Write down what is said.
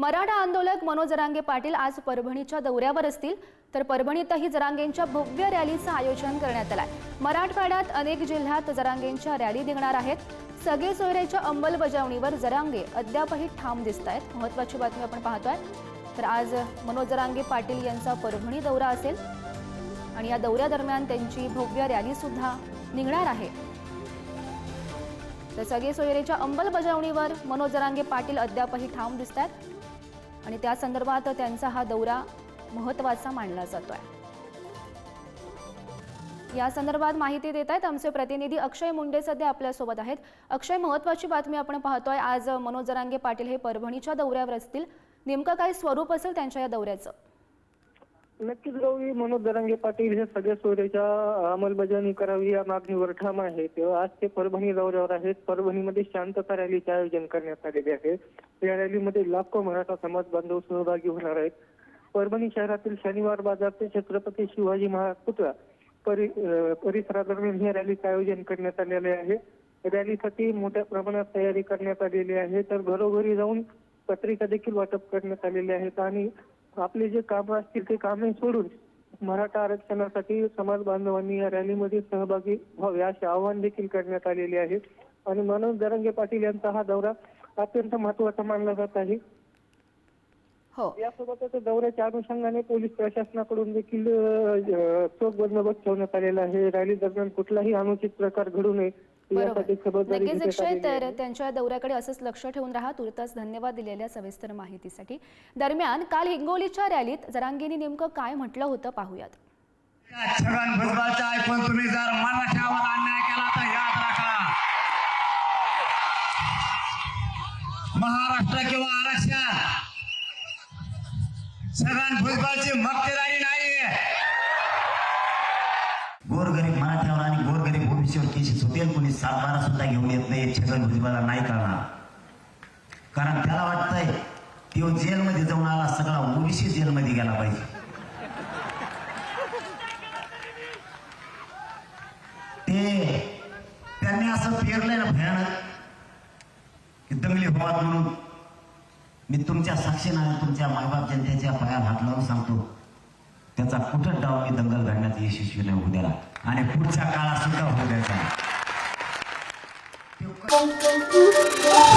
मराठा आंदोलक मनोज जरांगे पाटील आज परभणीच्या दौऱ्यावर असतील. तर परभणीतही जरांगेंच्या भव्य रॅलीचं आयोजन करण्यात आलं आहे मराठवाड्यात अनेक जिल्ह्यात जरांगेंच्या रॅली निघणार आहेत. सगळे सोयऱ्याच्या अंमलबजावणीवर जरांगे अद्यापही ठाम दिसत आहेत महत्वाची बातमी आपण पाहतोय. तर आज मनोज जरांगे पाटील यांचा परभणी दौरा असेल. आणि या दौऱ्यादरम्यान त्यांची भव्य रॅली सुद्धा निघणार आहे. तर सगळे सोयरेच्या अंमलबजावणीवर मनोज जरांगे पाटील अद्यापही ठाम दिसत आहेत आणि त्या संदर्भात त्यांचा हा दौरा महत्त्वाचा मानला जातो आहे या संदर्भात माहिती देत आहेत आमचे प्रतिनिधी अक्षय मुंडे सध्या आपल्यासोबत आहेत. अक्षय महत्वाची बातमी आपण पाहतोय. आज मनोज जरांगे पाटील हे परभणीच्या दौऱ्यावर असतील. नेमकं काय स्वरूप असेल त्यांच्या या दौऱ्याचं? नक्कीच रवी मनोज दरंगे पाटील हे सगळ्या सोयऱ्याच्या अंमलबजावणी करावी या मागणीवर ठाम आहे. तेव्हा आज ते परभणी दौऱ्यावर आहेत. परभणीमध्ये शांतता रॅलीचे आयोजन करण्यात आलेले आहे. या रॅलीमध्ये लाखो मराठा समाज बांधव सहभागी होणार आहेत. परभणी शहरातील शनिवार बाजार ते छत्रपती शिवाजी महाराज पुतळा परि परिसरादरम्यान या रॅलीचं आयोजन करण्यात आलेले आहे. रॅलीसाठी मोठ्या प्रमाणात तयारी करण्यात आलेली आहे. तर घरोघरी जाऊन पत्रिका देखील वाटप करण्यात आलेले आहेत आणि आपले जे कामं असतील ते कामे सोडून मराठा आरक्षणासाठी समाज बांधवांनी या रॅलीमध्ये सहभागी व्हावे असे आवाहन देखील करण्यात आलेले आहे. आणि मनोज दरंगे पाटील यांचा हा दौरा अत्यंत महत्त्वाचा मानला जात आहे. हो. यासोबतच दौऱ्याच्या अनुषंगाने पोलीस प्रशासनाकडून देखील चोख बंदोबस्त ठेवण्यात आलेला आहे. रॅली दरम्यान कुठलाही अनुचित प्रकार घडू नये बरोबर. नक्कीच अक्षय तर. त्यांच्या दौऱ्याकडे असंच लक्ष ठेवून राहा. तुर्तास धन्यवाद दिलेल्या सविस्तर माहितीसाठी. दरम्यान काल हिंगोलीच्या रॅलीत जरांगेनी नेमकं काय म्हटलं होतं पाहूयात. छगन भुजबळचं ऐकून तुम्ही जर मराठ्यावर अन्याय केला तर याद राखा. महाराष्ट्र किंवा आरक्षण. छगन भुजबळची मक्तेदारी नाहीये गोरगरीब मराठ्यावर आणि गोरगरीब सातबारा सुद्धा घेऊन येत नाही छगन भुजबळला नाही करणार. कारण त्याला वाटतंय तो जेलमध्ये जाऊन आला सगळा ओबीसी जेलमध्ये गेला पाहिजे. ते त्यांनी असं पेरलंय ना भयानक की दंगली व्हावात म्हणून. मी तुमच्या साक्षीनं तुमच्या मायबाप जनतेच्या पायात हात लावून सांगतो त्याचा कुठं डाव मी दंगल घडण्यात यशस्वी नाही होऊ द्याला आणि पुढच्या काळात सुद्धा होऊ द्यायचा Bom, bom, bom.